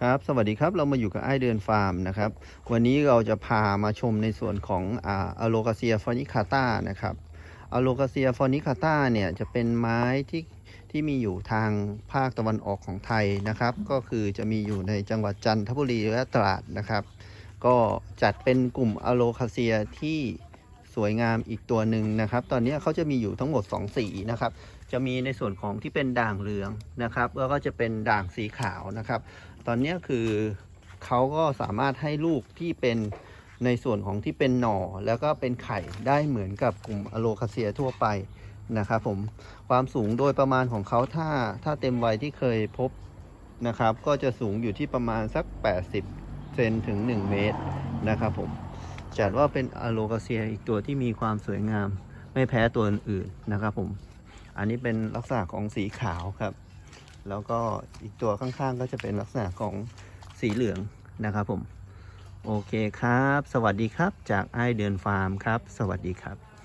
ครับสวัสดีครับเรามาอยู่กับไอเดือนฟาร์มนะครับ วันนี้เราจะพามาชมในส่วนของอ่าอโลกาเซียฟอนิคาต้านะครับอโลกาเซียฟอนิคาต้าเนี่ยจะเป็นไม้ที่ที่มีอยู่ทางภาคตะวันออกของไทยนะครับ ก็คือจะมีอยู่ในจังหวัดจันทบุรีและตราดนะครับ ก็จัดเป็นกลุ่มอโลคาเซียที่ สวยงามอีกตัวหนึ่งนะครับ ตอนนี้เขาจะมีอยู่ทั้งหมด 2 สีนะครับ จะมีในส่วนของที่เป็นด่างเหลืองนะครับแล้วก็จะเป็นด่างสีขาวนะครับ ตอนนี้คือเขาก็สามารถให้ลูกที่เป็นในส่วนของที่เป็นหน่อแล้วก็เป็นไข่ได้เหมือนกับกลุ่มอโลคาเซียทั่วไปนะครับผมความสูงโดยประมาณของเขาถ้าถ้าเต็มวัยที่เคยพบนะครับ ก็จะสูงอยู่ที่ประมาณสัก 80เซนถึง 1 เมตรนะครับผม จัดว่าเป็นอะโลกาเซียอีกตัวที่มีความสวยงาม ไม่แพ้ตัวอื่นๆนะครับผมอันนี้เป็นลักษณะของสีขาวครับ แล้วก็อีกตัวข้างๆ ก็จะเป็นลักษณะของสีเหลืองนะครับผม โอเคครับ สวัสดีครับ จากไอเดือนฟาร์มครับ สวัสดีครับ